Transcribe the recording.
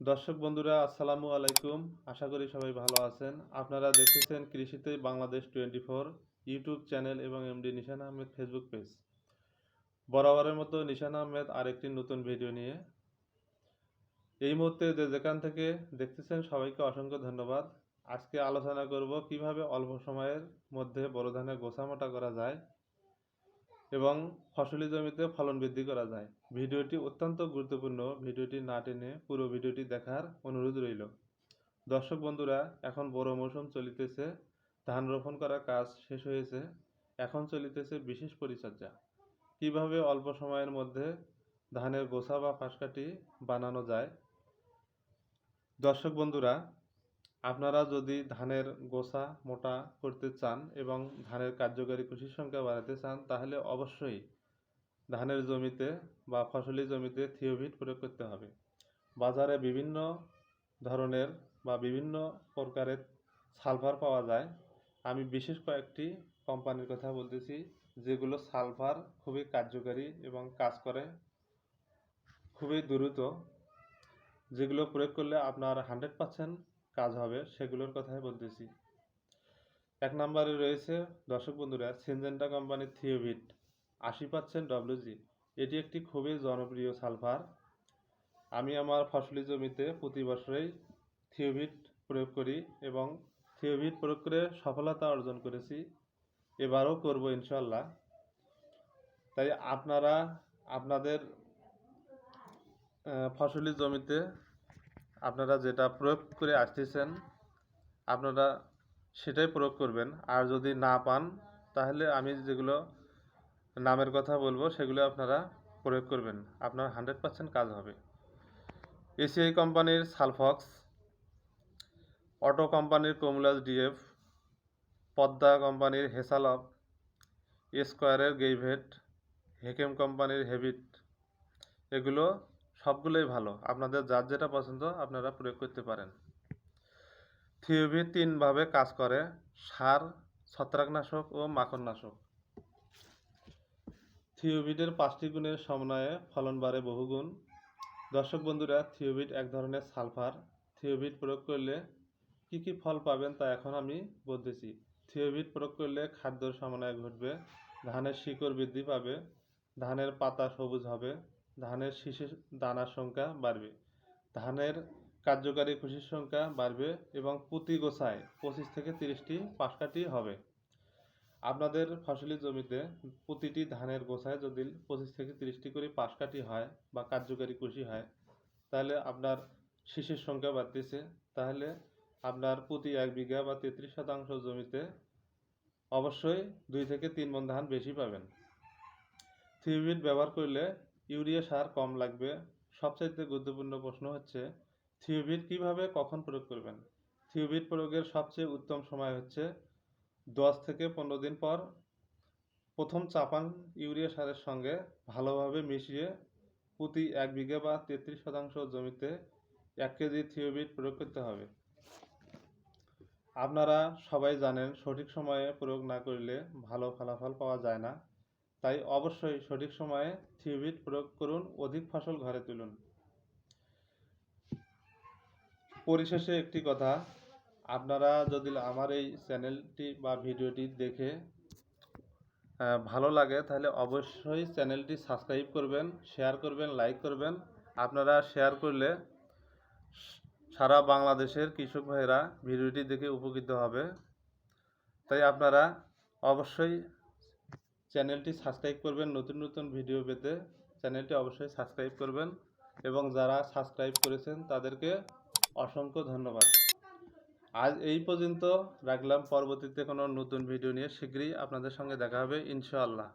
দর্শক বন্ধুরা, আসসালামু আলাইকুম। আশা করি সবাই ভালো আছেন। আপনারা দেখেছেন কৃষিতে Bangladesh twenty four YouTube channel এবং MD Nishan Ahmed Facebook page. বরাবরের মতো নিশান আহমেদ আরেকটি নতুন ভিডিও নিয়ে। এই মুহূর্তে যে যেখান থেকে দেখতেছেন সবাইকে অসংখ্য ধন্যবাদ। আজকে আলোচনা করব কীভাবে অল্প সময়ের মধ্যে বড় ধানের গোছামোটা করা যায় এবং ফসলি জমিতে ফলন বৃদ্ধি করা যায়। ভিডিওটি অত্যন্ত গুরুত্বপূর্ণ। ভিডিওটি না টেনে পুরো ভিডিওটি দেখার অনুরোধ রইল। দর্শক বন্ধুরা, এখন বড় মৌসুম চলিতেছে। ধান রোপণ করার কাজ শেষ হয়েছে। এখন চলিতেছে বিশেষ পরিচর্যা। কীভাবে অল্প সময়ের মধ্যে ধানের গোছা বা ফাঁসকাঠি বানানো যায়? দর্শক বন্ধুরা আপনারা যদি ধানের গোছা মোটা করতে চান এবং ধানের কার্যকারী কৃষির সংখ্যা বাড়াতে চান, তাহলে অবশ্যই ধানের জমিতে বা ফসলি জমিতে থিওভিট প্রয়োগ করতে হবে। বাজারে বিভিন্ন ধরনের বা বিভিন্ন প্রকারের সালফার পাওয়া যায়। আমি বিশেষ কয়েকটি কোম্পানির কথা বলতেছি, যেগুলো সালফার খুবই কার্যকারী এবং কাজ করে খুবই দ্রুত, যেগুলো প্রয়োগ করলে আপনার হান্ড্রেড পার্সেন্ট কাজ হবে সেগুলোর কথাই বলতেছি। এক নম্বরে রয়েছে, দর্শক বন্ধুরা, সিনজেন্টা কোম্পানির থিওভিট, আশি পার্সেন্ট ডব্লিউজি এটি একটি খুবই জনপ্রিয় সালফার। আমি আমার ফসলি জমিতে প্রতি বছরই থিওভিট প্রয়োগ করি এবং থিওভিট প্রয়োগ করে সফলতা অর্জন করেছি। এবারও করব ইনশাল্লাহ তাই আপনারা, আপনাদের ফসলি জমিতে আপনারা যেটা প্রয়োগ করে আসতেছেন, আপনারা সেটাই প্রয়োগ করবেন। আর যদি না পান, তাহলে আমি যেগুলো নামের কথা বলব, সেগুলো আপনারা প্রয়োগ করবেন। আপনার হান্ড্রেড পার্সেন্ট কাজ হবে। এসিআই কোম্পানির সালফক্স, অটো কোম্পানির কোমুলাস ডিএফ, পদ্মা কোম্পানির হেসালপ, স্কোয়ারের গেইভেট, হেকেম কোম্পানির হেভিট, এগুলো সবগুলোই ভালো। আপনাদের যার যেটা পছন্দ, আপনারা প্রয়োগ করতে পারেন। থিওভি তিনভাবে কাজ করে। সার, ছত্রাকনাশক ও মাকড়নাশক। থিওভিটের পাঁচটি গুণের সমন্বয়ে ফলন বাড়ে বহুগুণ। দর্শক বন্ধুরা থিওভিট এক ধরনের সালফার। থিওভিট প্রয়োগ করলে কি কি ফল পাবেন তা এখন আমি বলতেছি। থিওভিট প্রয়োগ করলে খাদ্যর সমন্বয় ঘটবে। ধানের শিকড় বৃদ্ধি পাবে। ধানের পাতা সবুজ হবে। ধানের শীষের দানার সংখ্যা বাড়বে। ধানের কার্যকারী খুশির সংখ্যা বাড়বে এবং প্রতি গোছায় পঁচিশ থেকে তিরিশটি পাশকাঠি হবে। আপনাদের ফসলি জমিতে প্রতিটি ধানের গোছায় যদি পঁচিশ থেকে তিরিশটি করে পাশকাঠি হয় বা কার্যকারী কুশি হয়, তাহলে আপনার শীষের সংখ্যা বাড়তেছে। তাহলে আপনার প্রতি এক বিঘা বা তেত্রিশ শতাংশ জমিতে অবশ্যই দুই থেকে তিন মন ধান বেশি পাবেন। থিওভিট ব্যবহার করলে ইউরিয়া সার কম লাগবে। সবচাইতে গুরুত্বপূর্ণ প্রশ্ন হচ্ছে থিওভিট কীভাবে কখন প্রয়োগ করবেন? থিওভিট প্রয়োগের সবচেয়ে উত্তম সময় হচ্ছে দশ থেকে পনেরো দিন পর। প্রথম চাপান ইউরিয়া সারের সঙ্গে ভালোভাবে মিশিয়ে প্রতি এক বিঘা বা তেত্রিশ শতাংশ জমিতে এক কেজি থিওভিট প্রয়োগ করতে হবে। আপনারা সবাই জানেন সঠিক সময়ে প্রয়োগ না করলে ভালো ফলাফল পাওয়া যায় না। তাই অবশ্যই সঠিক সময়ে থিওভিট প্রয়োগ করুন, অধিক ফসল ঘরে তুলুন। পরিশেষে একটি কথা, আপনারা যদি আমার এই চ্যানেলটি বা ভিডিওটি দেখে ভালো লাগে, তাহলে অবশ্যই চ্যানেলটি সাবস্ক্রাইব করবেন, শেয়ার করবেন, লাইক করবেন। আপনারা শেয়ার করলে সারা বাংলাদেশের কৃষক ভাইরা ভিডিওটি দেখে উপকৃত হবে। তাই আপনারা অবশ্যই চ্যানেলটি সাবস্ক্রাইব করবেন নতুন নতুন ভিডিও পেতে। চ্যানেলটি অবশ্যই সাবস্ক্রাইব করবেন এবং যারা সাবস্ক্রাইব করেছেন তাদেরকে অসংখ্য ধন্যবাদ। আজ এই পর্যন্ত রাখলাম। পরবর্তীতে কোনো নতুন ভিডিও নিয়ে শীঘ্রই আপনাদের সঙ্গে দেখা হবে, ইনশাআল্লাহ।